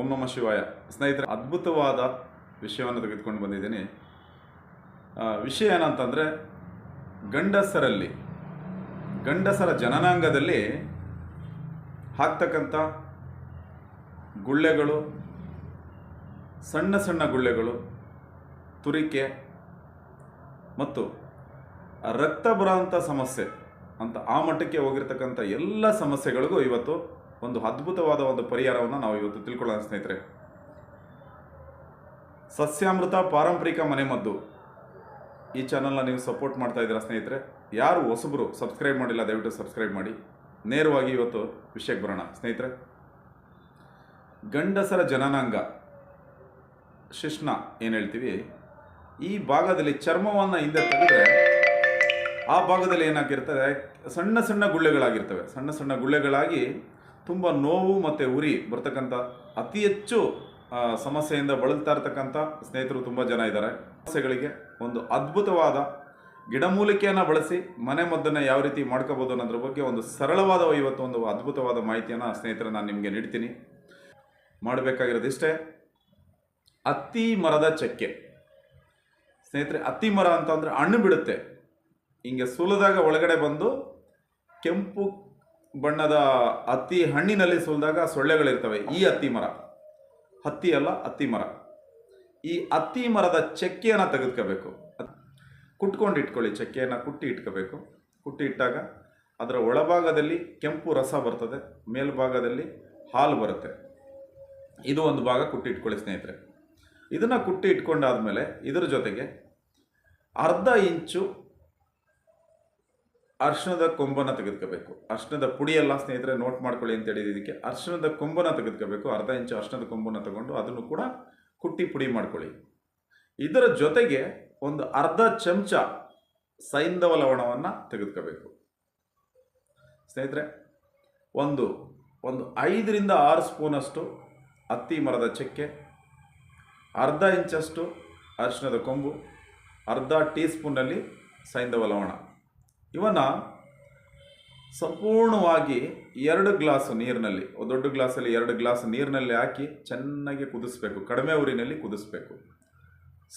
ಓಂ ನಮ ಶಿವಾಯ, ಸ್ನೇಹಿತರೆ, ಅದ್ಭುತವಾದ ವಿಷಯವನ್ನು ತೆಗೆದುಕೊಂಡು ಬಂದಿದ್ದೀನಿ. ವಿಷಯ ಏನಂತಂದರೆ, ಗಂಡಸರಲ್ಲಿ, ಗಂಡಸರ ಜನನಾಂಗದಲ್ಲಿ ಹಾಕ್ತಕ್ಕಂಥ ಗುಳ್ಳೆಗಳು, ಸಣ್ಣ ಸಣ್ಣ ಗುಳ್ಳೆಗಳು, ತುರಿಕೆ ಮತ್ತು ರಕ್ತ ಬರೋಂಥ ಸಮಸ್ಯೆ ಅಂತ ಆ ಮಟ್ಟಕ್ಕೆ ಹೋಗಿರ್ತಕ್ಕಂಥ ಎಲ್ಲ ಸಮಸ್ಯೆಗಳಿಗೂ ಇವತ್ತು ಒಂದು ಅದ್ಭುತವಾದ ಒಂದು ಪರಿಹಾರವನ್ನು ನಾವು ಇವತ್ತು ತಿಳ್ಕೊಳ್ಳೋಣ ಸ್ನೇಹಿತರೆ. ಸಸ್ಯಾಮೃತ ಪಾರಂಪರಿಕ ಮನೆಮದ್ದು. ಈ ಚಾನಲ್ನ ನೀವು ಸಪೋರ್ಟ್ ಮಾಡ್ತಾ ಇದ್ದೀರಾ ಸ್ನೇಹಿತರೆ? ಯಾರು ಹೊಸಬರು ಸಬ್ಸ್ಕ್ರೈಬ್ ಮಾಡಿಲ್ಲ, ದಯವಿಟ್ಟು ಸಬ್ಸ್ಕ್ರೈಬ್ ಮಾಡಿ. ನೇರವಾಗಿ ಇವತ್ತು ವಿಷಯಕ್ಕೆ ಬರೋಣ ಸ್ನೇಹಿತರೆ. ಗಂಡಸರ ಜನನಾಂಗ. ಶಿಶ್ನ ಏನು ಹೇಳ್ತೀವಿ? ಈ ಭಾಗದಲ್ಲಿ ಚರ್ಮವನ್ನು ಹಿಂದೆ ತೆಗೆದ್ರೆ ಆ ಭಾಗದಲ್ಲಿ ಏನಾಗಿರ್ತದೆ ಸಣ್ಣ ಸಣ್ಣ ಗುಳ್ಳೆಗಳಾಗಿರ್ತವೆ. ಸಣ್ಣ ಸಣ್ಣ ಗುಳ್ಳೆಗಳಾಗಿ ತುಂಬ ನೋವು ಮತ್ತು ಉರಿ ಬರ್ತಕ್ಕಂಥ ಅತಿ ಹೆಚ್ಚು ಸಮಸ್ಯೆಯಿಂದ ಬಳಲ್ತಾ ಇರ್ತಕ್ಕಂಥ ಸ್ನೇಹಿತರು ತುಂಬ ಜನ ಇದ್ದಾರೆ. ಸಮಸ್ಯೆಗಳಿಗೆ ಒಂದು ಅದ್ಭುತವಾದ ಗಿಡಮೂಲಿಕೆಯನ್ನು ಬಳಸಿ ಮನೆ ಮದ್ದನ್ನು ಯಾವ ರೀತಿ ಮಾಡ್ಕೋಬೋದು ಅನ್ನೋದ್ರ ಬಗ್ಗೆ ಒಂದು ಸರಳವಾದ ಇವತ್ತು ಒಂದು ಅದ್ಭುತವಾದ ಮಾಹಿತಿಯನ್ನು ಸ್ನೇಹಿತರೆ ನಾನು ನಿಮಗೆ ನೀಡ್ತೀನಿ. ಮಾಡಬೇಕಾಗಿರೋದಿಷ್ಟೇ ಅತ್ತಿ ಮರದ ಚಕ್ಕೆ. ಸ್ನೇಹಿತರೆ, ಅತ್ತಿ ಮರ ಅಂತಂದರೆ ಹಣ್ಣು ಬಿಡುತ್ತೆ. ಹಿಂಗೆ ಸುಲದಾಗ ಒಳಗಡೆ ಬಂದು ಕೆಂಪು ಬಣ್ಣದ ಹತ್ತಿ ಹಣ್ಣಿನಲ್ಲಿ ಸುಲಿದಾಗ ಸೊಳ್ಳೆಗಳಿರ್ತವೆ. ಈ ಹತ್ತಿ ಮರ. ಹತ್ತಿ ಅಲ್ಲ ಹತ್ತಿ ಮರ. ಈ ಹತ್ತಿ ಮರದ ಚಕ್ಕೆಯನ್ನು ತೆಗೆದುಕೋಬೇಕು. ಕುಟ್ಕೊಂಡು ಇಟ್ಕೊಳ್ಳಿ ಚಕ್ಕೆಯನ್ನು, ಕುಟ್ಟಿ ಇಟ್ಕೋಬೇಕು. ಕುಟ್ಟಿ ಇಟ್ಟಾಗ ಅದರ ಒಳಭಾಗದಲ್ಲಿ ಕೆಂಪು ರಸ ಬರ್ತದೆ, ಮೇಲ್ಭಾಗದಲ್ಲಿ ಹಾಲು ಬರುತ್ತೆ. ಇದು ಒಂದು ಭಾಗ ಕುಟ್ಟಿ ಇಟ್ಕೊಳ್ಳಿ ಸ್ನೇಹಿತರೆ. ಇದನ್ನು ಕುಟ್ಟಿ ಇಟ್ಕೊಂಡಾದ್ಮೇಲೆ ಇದರ ಜೊತೆಗೆ ಅರ್ಧ ಇಂಚು ಅರ್ಶಿಣದ ಕೊಂಬನ ತೆಗೆದುಕೋಬೇಕು. ಅರ್ಶಿಣದ ಪುಡಿಯೆಲ್ಲ ಸ್ನೇಹಿತರೆ ನೋಟ್ ಮಾಡ್ಕೊಳ್ಳಿ ಅಂತ ಇದಕ್ಕೆ ಅರ್ಶಿಣದ ಕೊಂಬನ್ನು ತೆಗೆದುಕೋಬೇಕು. ಅರ್ಧ ಇಂಚು ಅರ್ಶಿಣದ ಕೊಂಬನ ತಗೊಂಡು ಅದನ್ನು ಕೂಡ ಕುಟ್ಟಿ ಪುಡಿ ಮಾಡ್ಕೊಳ್ಳಿ. ಇದರ ಜೊತೆಗೆ ಒಂದು ಅರ್ಧ ಚಮಚ ಸೈಂಧವ ಲವಣವನ್ನು ತೆಗೆದುಕೋಬೇಕು. ಸ್ನೇಹಿತರೆ, ಒಂದು ಒಂದು ಐದರಿಂದ ಆರು ಸ್ಪೂನಷ್ಟು ಹತ್ತಿ ಮರದ ಚಕ್ಕೆ, ಅರ್ಧ ಇಂಚಷ್ಟು ಅರಿಶಿಣದ ಕೊಂಬು, ಅರ್ಧ ಟೀ ಸ್ಪೂನಲ್ಲಿ ಸೈಂಧವ ಲವಣ. ಇವನ್ನು ಸಂಪೂರ್ಣವಾಗಿ ಎರಡು ಗ್ಲಾಸ್ ನೀರಿನಲ್ಲಿ ದೊಡ್ಡ ಗ್ಲಾಸಲ್ಲಿ ಎರಡು ಗ್ಲಾಸ್ ನೀರಿನಲ್ಲಿ ಹಾಕಿ ಚೆನ್ನಾಗಿ ಕುದಿಸ್ಬೇಕು, ಕಡಿಮೆ ಉರಿನಲ್ಲಿ ಕುದಿಸ್ಬೇಕು.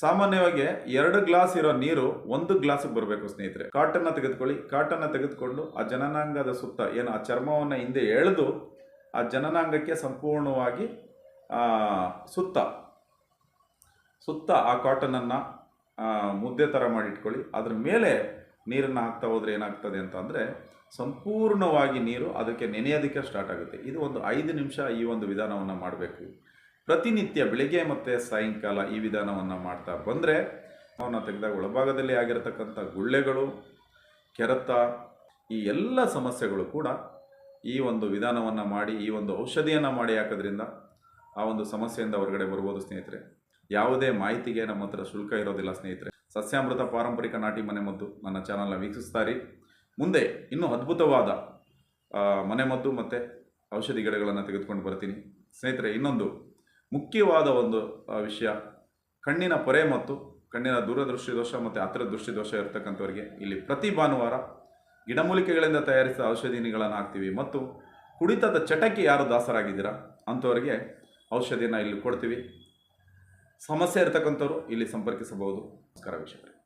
ಸಾಮಾನ್ಯವಾಗಿ ಎರಡು ಗ್ಲಾಸ್ ಇರೋ ನೀರು ಒಂದು ಗ್ಲಾಸಿಗೆ ಬರಬೇಕು ಸ್ನೇಹಿತರೆ. ಕಾಟನ್ನ ತೆಗೆದುಕೊಳ್ಳಿ, ಕಾಟನ್ನು ತೆಗೆದುಕೊಂಡು ಆ ಜನನಾಂಗದ ಸುತ್ತ, ಏನು ಆ ಚರ್ಮವನ್ನು ಹಿಂದೆ ಎಳೆದು ಆ ಜನನಾಂಗಕ್ಕೆ ಸಂಪೂರ್ಣವಾಗಿ ಸುತ್ತ ಸುತ್ತ ಆ ಕಾಟನನ್ನು ಮುದ್ದೆ ಥರ ಮಾಡಿಟ್ಕೊಳ್ಳಿ. ಅದ್ರ ಮೇಲೆ ನೀರನ್ನು ಹಾಕ್ತಾ ಹೋದರೆ ಏನಾಗ್ತದೆ ಅಂತಂದರೆ ಸಂಪೂರ್ಣವಾಗಿ ನೀರು ಅದಕ್ಕೆ ನೆನೆಯೋದಕ್ಕೆ ಸ್ಟಾರ್ಟ್ ಆಗುತ್ತೆ. ಇದು ಒಂದು ಐದು ನಿಮಿಷ ಈ ಒಂದು ವಿಧಾನವನ್ನು ಮಾಡಬೇಕು. ಪ್ರತಿನಿತ್ಯ ಬೆಳಿಗ್ಗೆ ಮತ್ತು ಸಾಯಂಕಾಲ ಈ ವಿಧಾನವನ್ನು ಮಾಡ್ತಾ ಬಂದರೆ ಅವನ್ನ ತೆಗೆದಾಗ ಒಳಭಾಗದಲ್ಲಿ ಆಗಿರತಕ್ಕಂಥ ಗುಳ್ಳೆಗಳು, ಕೆರೆತ, ಈ ಎಲ್ಲ ಸಮಸ್ಯೆಗಳು ಕೂಡ ಈ ಒಂದು ವಿಧಾನವನ್ನು ಮಾಡಿ, ಈ ಒಂದು ಔಷಧಿಯನ್ನು ಮಾಡಿ ಹಾಕೋದ್ರಿಂದ ಆ ಒಂದು ಸಮಸ್ಯೆಯಿಂದ ಹೊರಗಡೆ ಬರ್ಬೋದು ಸ್ನೇಹಿತರೆ. ಯಾವುದೇ ಮಾಹಿತಿಗೆ ನಮ್ಮ ಹತ್ರ ಶುಲ್ಕ ಇರೋದಿಲ್ಲ ಸ್ನೇಹಿತರೆ. ಸಸ್ಯಾಮೃತ ಪಾರಂಪರಿಕ ನಾಟಿ ಮನೆ ಮದ್ದು ನನ್ನ ಚಾನಲ್ನ ವೀಕ್ಷಿಸ್ತಾರಿ ಮುಂದೆ ಇನ್ನೂ ಅದ್ಭುತವಾದ ಮನೆಮದ್ದು ಮತ್ತು ಔಷಧಿ ಗಿಡಗಳನ್ನು ತೆಗೆದುಕೊಂಡು ಬರ್ತೀನಿ. ಸ್ನೇಹಿತರೆ, ಇನ್ನೊಂದು ಮುಖ್ಯವಾದ ಒಂದು ವಿಷಯ, ಕಣ್ಣಿನ ಪೊರೆ ಮತ್ತು ಕಣ್ಣಿನ ದೂರದೃಷ್ಟಿ ದೋಷ ಮತ್ತು ಹತ್ತಿರ ದೃಷ್ಟಿ ದೋಷ ಇರತಕ್ಕಂಥವ್ರಿಗೆ ಇಲ್ಲಿ ಪ್ರತಿ ಭಾನುವಾರ ಗಿಡಮೂಲಿಕೆಗಳಿಂದ ತಯಾರಿಸಿದ ಔಷಧಿಗಳನ್ನು ಹಾಕ್ತೀವಿ ಮತ್ತು ಕುಡಿತದ ಚಟಕ್ಕೆ ಯಾರು ದಾಸರಾಗಿದ್ದೀರಾ ಅಂಥವ್ರಿಗೆ ಔಷಧಿಯನ್ನು ಇಲ್ಲಿ ಕೊಡ್ತೀವಿ. ಸಮಸ್ಯೆ ಇರತಕ್ಕಂಥವ್ರು ಇಲ್ಲಿ ಸಂಪರ್ಕಿಸಬಹುದು. ನಮಸ್ಕಾರ ವೀಕ್ಷಕರೇ.